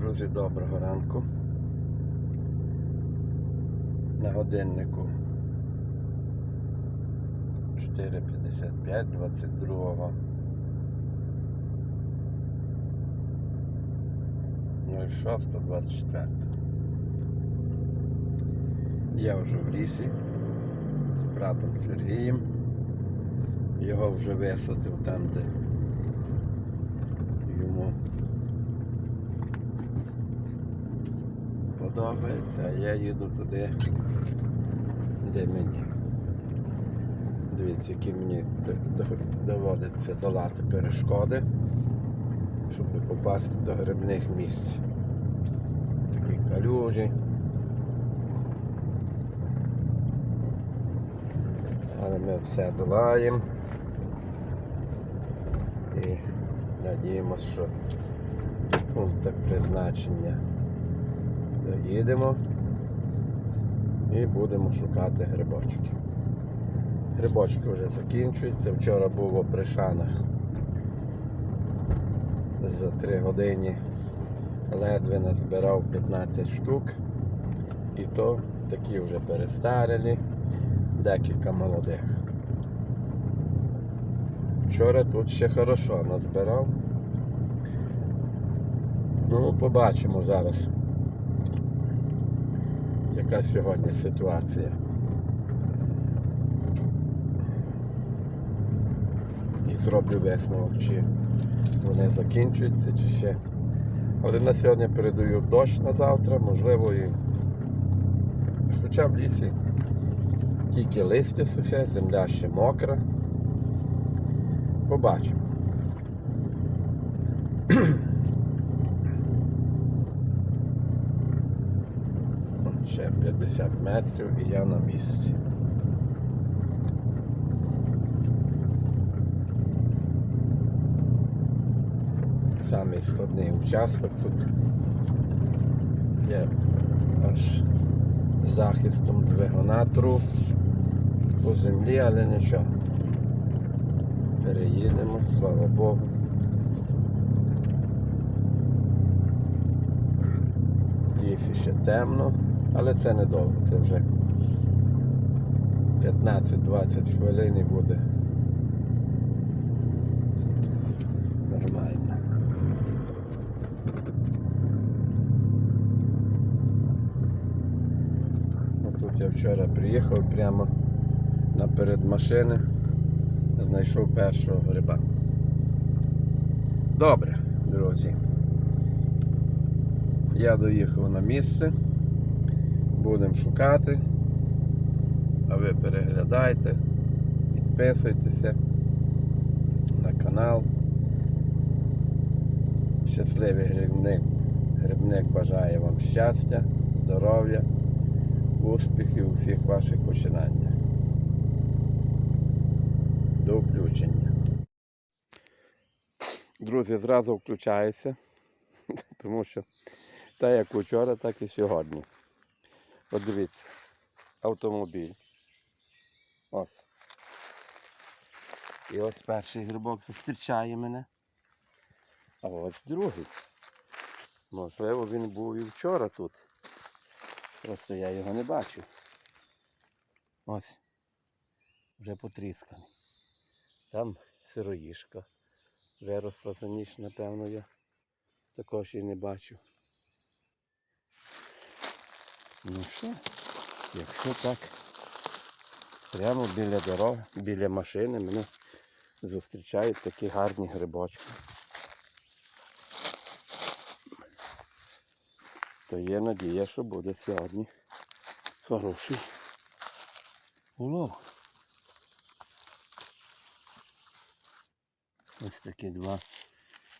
Друзі, доброго ранку. На годиннику 4.55, 22 06, 24. Я вже в лісі з братом Сергієм. Його вже висадив там, де йому подобається, а я їду туди, де мені. Дивіться, які мені доводиться долати перешкоди, щоб попасти до грибних місць. Такі калюжі. Але ми все долаємо. І надіємося, що до пункту призначення доїдемо і будемо шукати грибочки. Грибочки вже закінчуються. Вчора було при шанах за 3 години ледве назбирав 15 штук. І то такі вже перестарілі, декілька молодих. Вчора тут ще хорошо назбирав. Ну, побачимо зараз, яка сьогодні ситуація. І зроблю висновок, чи вони закінчуються, чи ще. Але на сьогодні передають дощ на завтра, можливо, і хоча в лісі тільки листя сухе, земля ще мокра. Побачимо. От Ще 50 метрів і я на місці. Самий складний участок тут є аж захистом двигуна тру по землі, але нічого. Переїдемо, слава Богу. Лісі ще темно, але це недовго, це вже 15-20 хвилин і буде нормально. Тут я вчора приїхав прямо наперед машини, знайшов першого гриба. Добре, друзі. Я доїхав на місце. Будемо шукати. А ви переглядайте, підписуйтеся на канал. Щасливий грибник. Грибник бажає вам щастя, здоров'я, успіхів у всіх ваших починаннях. До включення. Друзі, зразу включаюся, тому що так як вчора, так і сьогодні. От дивіться, автомобіль. Ось. І ось перший грибок зустрічає мене. А ось другий. Можливо, він був і вчора тут. Просто я його не бачив. Ось. Вже потрісканий. Там сироїшка. Виросла за ніч, напевно, я також і не бачив. Ну що, якщо так, прямо біля дороги, біля машини мене зустрічають такі гарні грибочки. То є надія, що буде сьогодні хороший улов. Ось такі два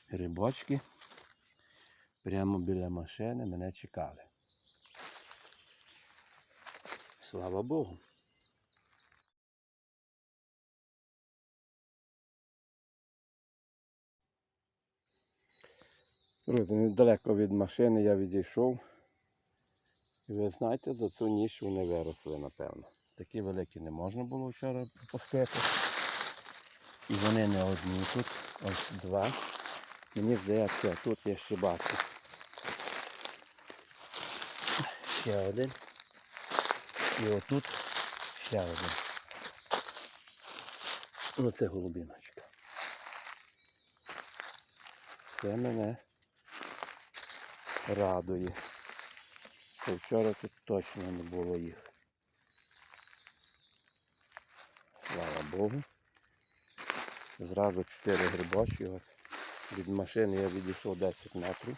грибочки. Прямо біля машини мене чекали. Слава Богу. Друзі, недалеко від машини я відійшов. І ви знаєте, за цю ніч вони виросли, напевно. Такі великі не можна було вчора пропустити. І вони не одні тут, ось два. Мені здається, тут я ще бачу ще один. І отут ще один. Ну це голубіночка. Це мене радує. Що вчора тут точно не було їх. Слава Богу. Зразу 4 грибочки. От. Від машини я відійшов 10 метрів.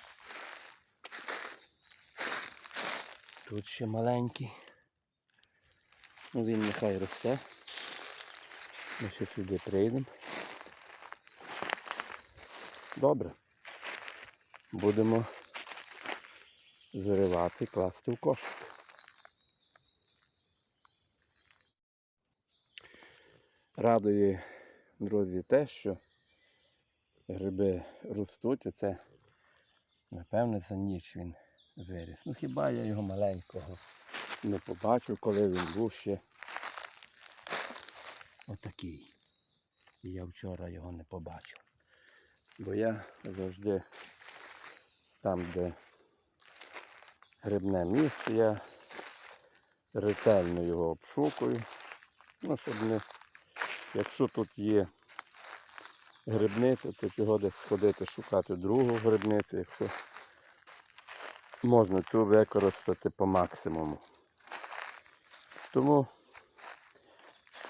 Тут ще маленький. Ну він нехай росте. Ми ще сюди прийдемо. Добре. Будемо заривати, класти в кошик. Радує, друзі, те, що гриби ростуть, оце, напевне, за ніч він виріс. Ну хіба я його маленького не побачив, коли він був ще отакий. І я вчора його не побачив. Бо я завжди там, де грибне місце, я ретельно його обшукую. Ну, щоб не, якщо тут є грибниця, то чого десь сходити шукати другу грибницю, якщо можна цю використати по максимуму. Тому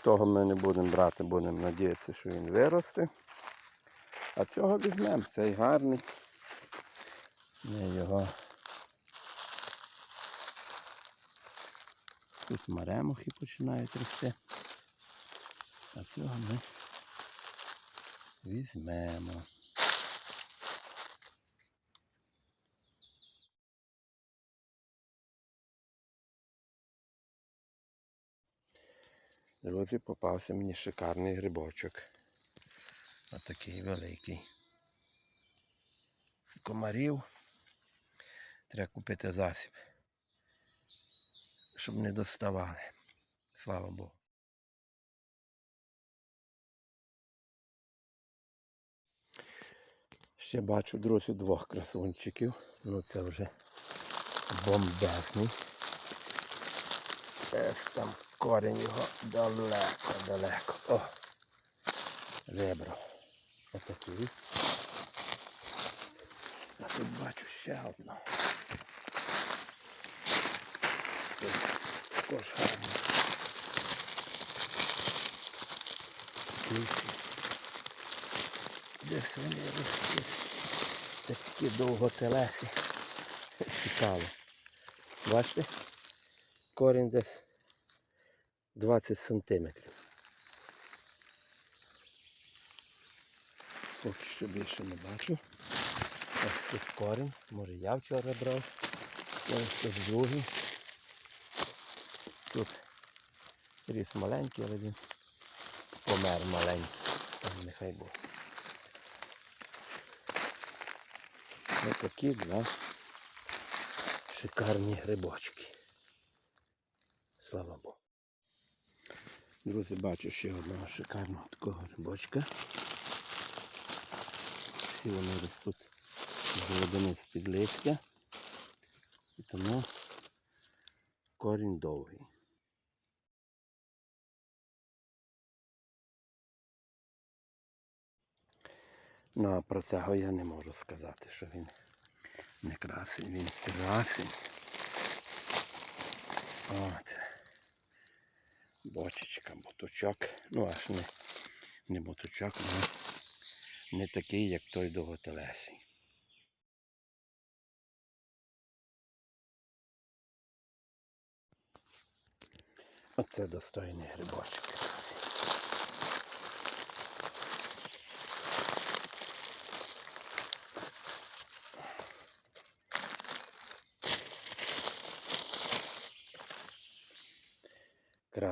того ми не будемо брати, будемо надіятися, що він виросте. А цього візьмемо, цей гарний. Ми його тут маремухи починають рости. А цього ми візьмемо. Друзі, попався мені шикарний грибочок. Отакий великий. Комарів. Треба купити засіб. Щоб не доставали. Слава Богу. Ще бачу, друзі, двох красунчиків. Ну це вже бомбезний. Десь там корінь його далеко, далеко. О! Вибрав. Отакий. А тут бачу ще. Тут також гарно. Десь вони ростуть. Такі довготелесі. Цікаво. Бачите? Корінь десь 20 сантиметрів. Поки що більше не бачу. Ось тут корінь. Може я вчора брав. Ось тут другий. Тут ріс маленький, але він помер маленький. Там нехай був. Ось такі два шикарні грибочки. Слава Богу. Друзі, бачу ще одного шикарного такого грибочка. Всі вони ростуть з глибини з-під листя. І тому корінь довгий. Ну а про цього я не можу сказати, що він не красень, він красень. От. Бочечка, боточок. Ну аж не, не боточок, але не такий, як той довготелесий. Оце достойний грибочок.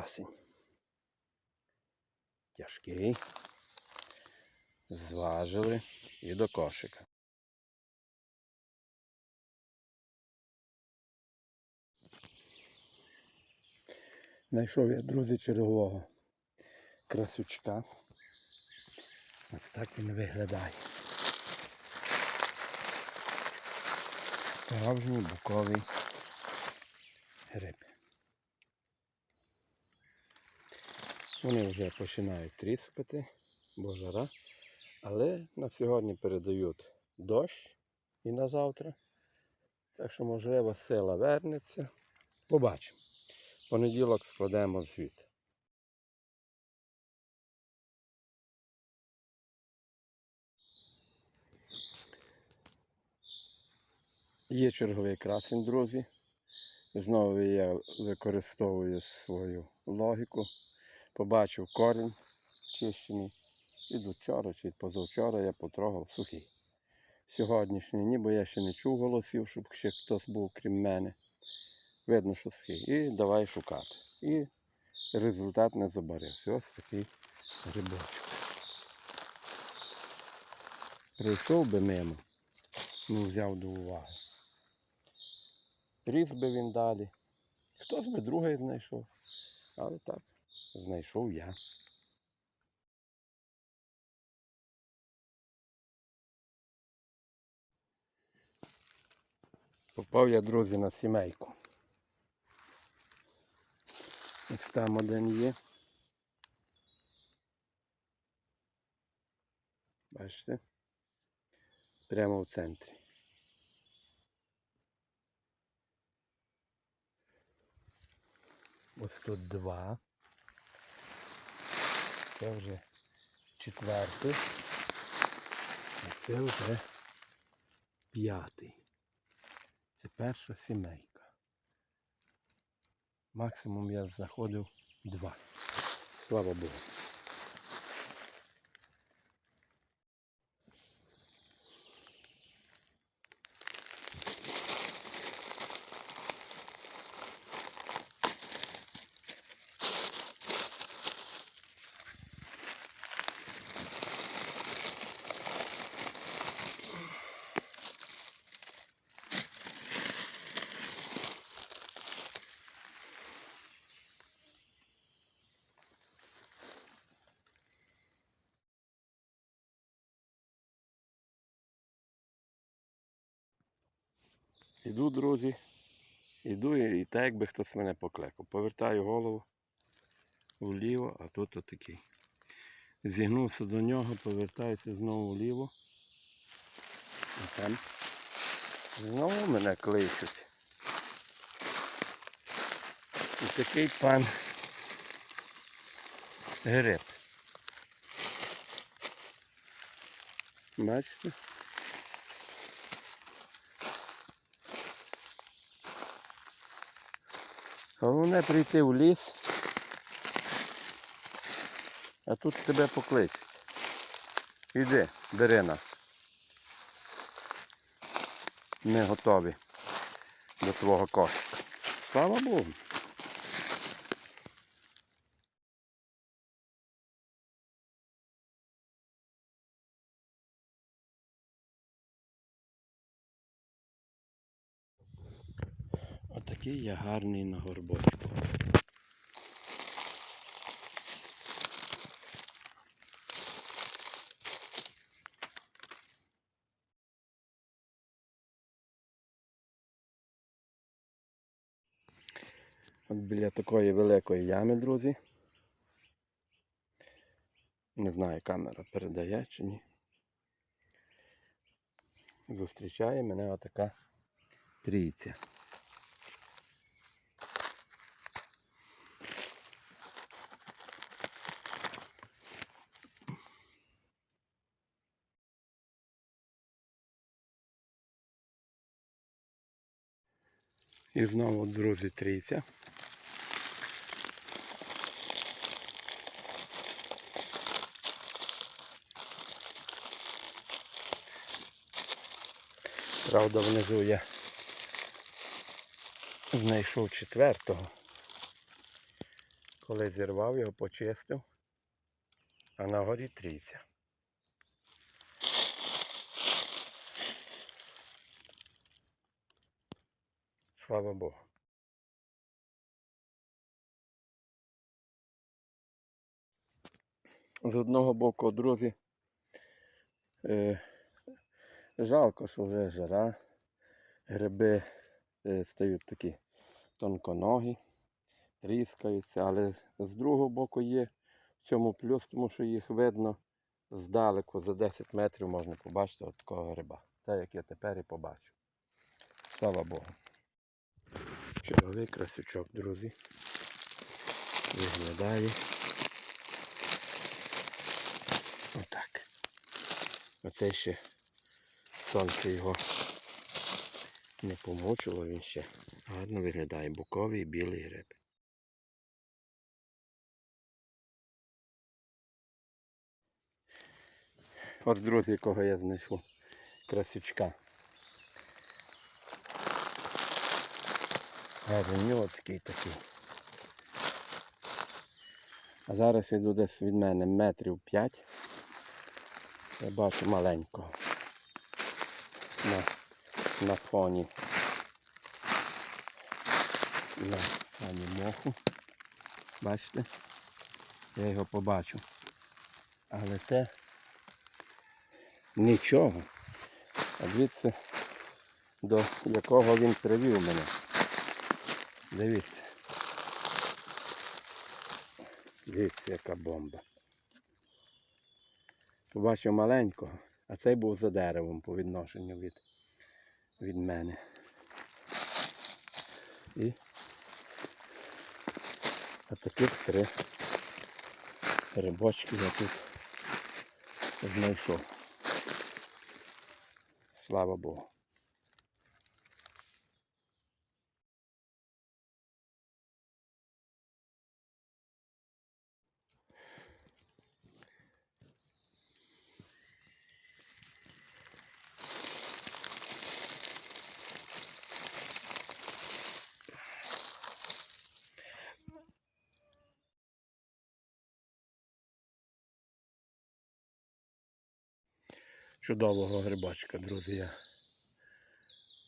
Красень. Тяжкий. Зважили і до кошика. Знайшов я, друзі, чергового красючка. Ось так він виглядає. Справжній буковий гриб. Вони вже починають тріскати, бо жара. Але на сьогодні передають дощ і на завтра. Так що, можливо, сила вернеться. Побачимо. Понеділок складемо звіт. Є черговий красень, друзі. Знову я використовую свою логіку. Побачив корінь чищений. І до вчора чи позавчора я потрогав сухий. Сьогоднішній ні, бо я ще не чув голосів, щоб ще хтось був крім мене. Видно, що сухий. І давай шукати. І результат не забарився. Ось такий грибочок. Прийшов би мимо, не взяв до уваги. Ріс би він далі. Хтось би другий знайшов. Але так, знайшов я. Попав я, друзі, на сімейку. Ось там один є. Бачите? Прямо в центрі. Ось тут два. Це вже четвертий. А це вже п'ятий. Це перша сімейка. Максимум я знаходив два. Слава Богу. Іду, друзі. Іду і, так, якби хтось мене покликав. Повертаю голову вліво, а тут отакий. Зігнувся до нього, повертаюся знову вліво. А там знову мене кличуть. І такий пан гриб. Бачите? Головне прийти в ліс, а тут тебе покличуть. Іди, бери нас. Ми готові до твого кошика. Слава Богу. Отакий я гарний на горбочку. От біля такої великої ями, друзі. Не знаю, камера передає чи ні. Зустрічає мене отака трійця. І знову, друзі, трійця. Правда, внизу я знайшов четвертого. Коли зірвав його, почистив, а на горі трійця. Слава Богу. З одного боку, друзі, е, жалко, що вже жара, гриби е, стають такі тонконогі, тріскаються, але з другого боку є в цьому плюс, тому що їх видно здалеку, за 10 метрів можна побачити от такого гриба. Так як я тепер і побачу. Слава Богу. Черговий красючок, друзі. Виглядає. Отак. Оце ще сонце його не помучило, він ще гарно виглядає. Буковий білий гриб. От, друзі, якого я знайшов красючка. Гарньоцький такий. А зараз він десь від мене метрів 5. Я бачу маленького. На, на фоні. На фоні моху. Бачите? Я його побачу. Але це нічого. А дивіться, до якого він привів мене. Дивіться. Дивіться, яка бомба. Побачив маленького, а цей був за деревом по відношенню від, від мене. І отаких три рибочки я тут знайшов. Слава Богу. Чудового грибочка, друзі, я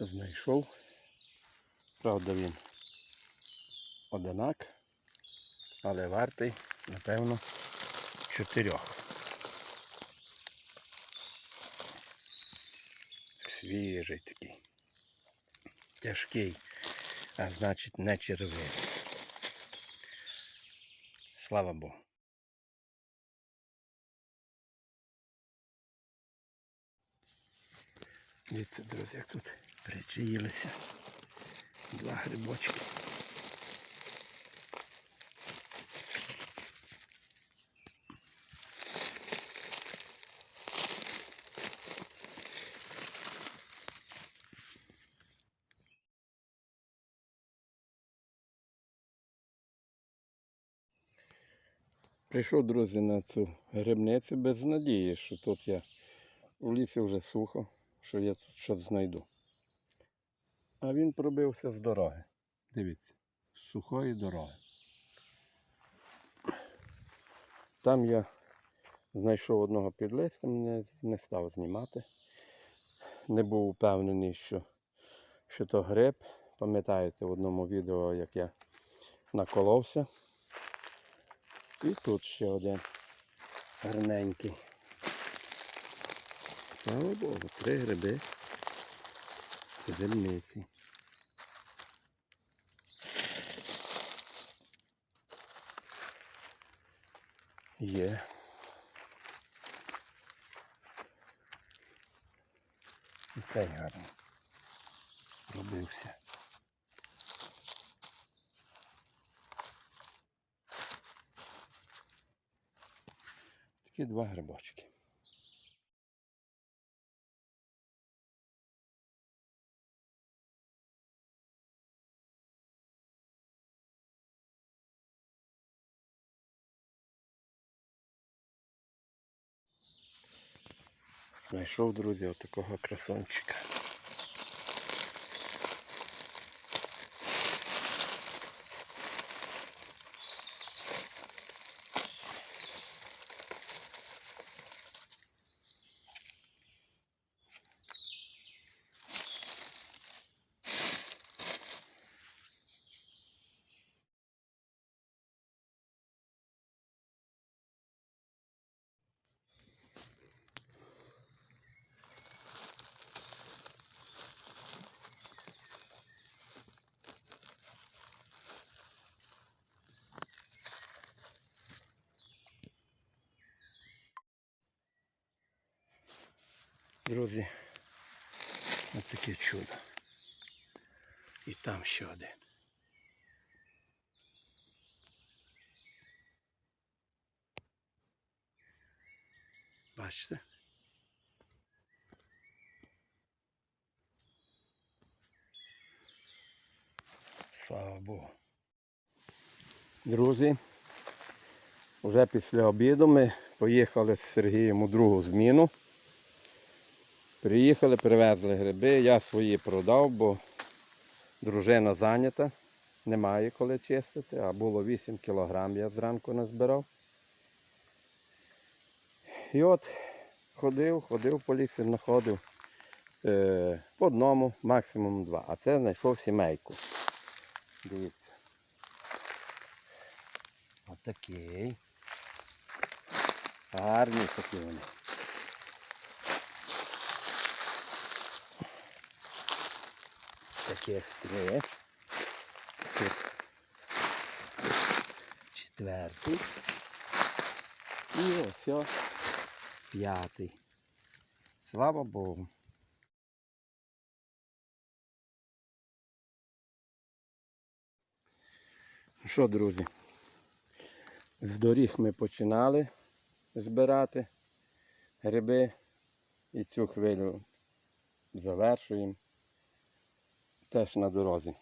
знайшов. Правда, він одинак, але вартий, напевно, чотирьох. Свіжий такий. Тяжкий, а значить не червивий. Слава Богу. Дивіться, друзі, як тут причаїлися два грибочки. Прийшов, друзі, на цю грибницю без надії, що тут я у лісі вже сухо, що я тут щось знайду. А він пробився з дороги. Дивіться, з сухої дороги. Там я знайшов одного підлистя, не, не став знімати. Не був впевнений, що, що то гриб. Пам'ятаєте в одному відео, як я наколовся. І тут ще один гарненький. Слава Богу, три гриби зельниці. Є. І цей гарний. Робився. Такі два грибочки. Знайшов, друзі, отакого красончика. Друзі, ось таке чудо. І там ще один. Бачите? Слава Богу. Друзі, вже після обіду ми поїхали з Сергієм у другу зміну. Приїхали, привезли гриби, я свої продав, бо дружина зайнята, немає коли чистити, а було 8 кілограм я зранку назбирав. І от ходив, ходив по лісі, знаходив е, по одному, максимум два. А це знайшов сімейку. Дивіться. Отакий. Гарні такі вони. Таких три. Тут четвертий. І ось п'ятий. Слава Богу. Ну Що, друзі? З доріг ми починали збирати гриби і цю хвилю завершуємо теж на дорозі.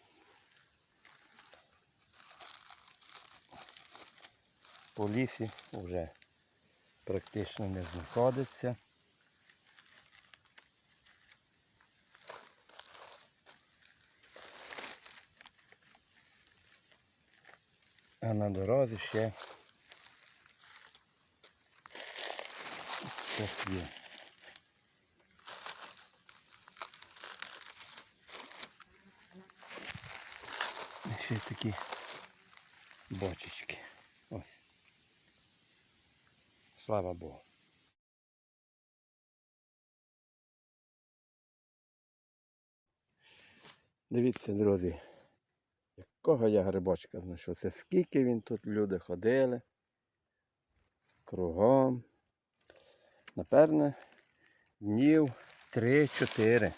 По лісі вже практично не знаходиться. А на дорозі ще щось є. Ще такі бочечки. Ось. Слава Богу. Дивіться, друзі, якого я грибочка знайшов. Це скільки він тут люди ходили. Кругом. Напевне, днів 3-4.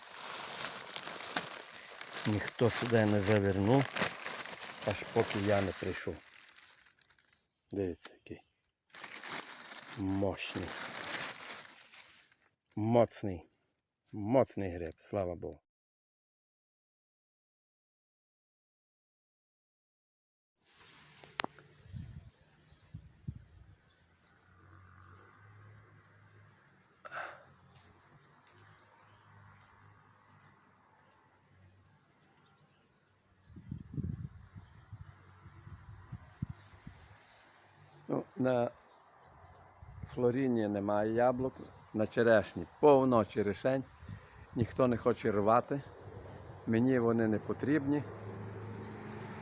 Ніхто сюди не завернув, аж поки я не прийшов. Дивіться, який. Мощний. Моцний. Моцний гриб, слава Богу. Ну, на Флоріні немає яблук, на черешні повно черешень. Ніхто не хоче рвати. Мені вони не потрібні.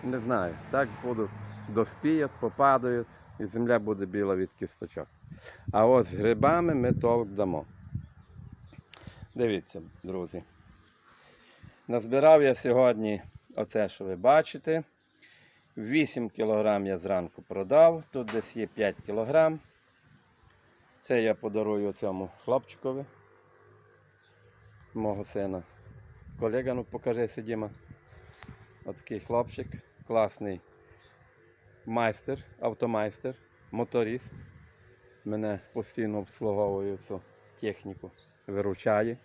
Не знаю, так будуть доспіють, попадають і земля буде біла від кісточок. А от з грибами ми толк дамо. Дивіться, друзі. Назбирав я сьогодні оце, що ви бачите. 8 кг я зранку продав, тут десь є 5 кг. Це я подарую цьому хлопчикові, мого сина. Колега, ну покажи Діма. Отакий хлопчик, класний майстер, автомайстер, моторист. Мене постійно обслуговує цю техніку, виручає.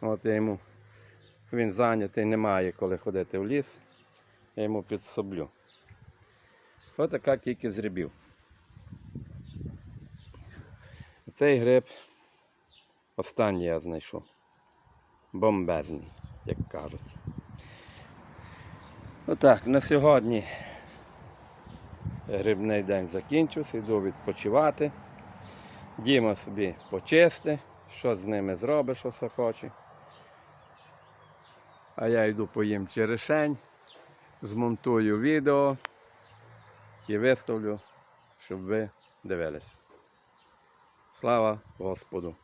От я йому, він зайнятий, немає коли ходити в ліс я йому підсоблю. Ось така кількість грибів. Цей гриб останній я знайшов. Бомбезний, як кажуть. Отак, на сьогодні грибний день закінчився, йду відпочивати. Діма собі почисти, що з ними зробить, що захоче. А я йду поїм черешень змонтую відео і виставлю, щоб ви дивилися. Слава Господу!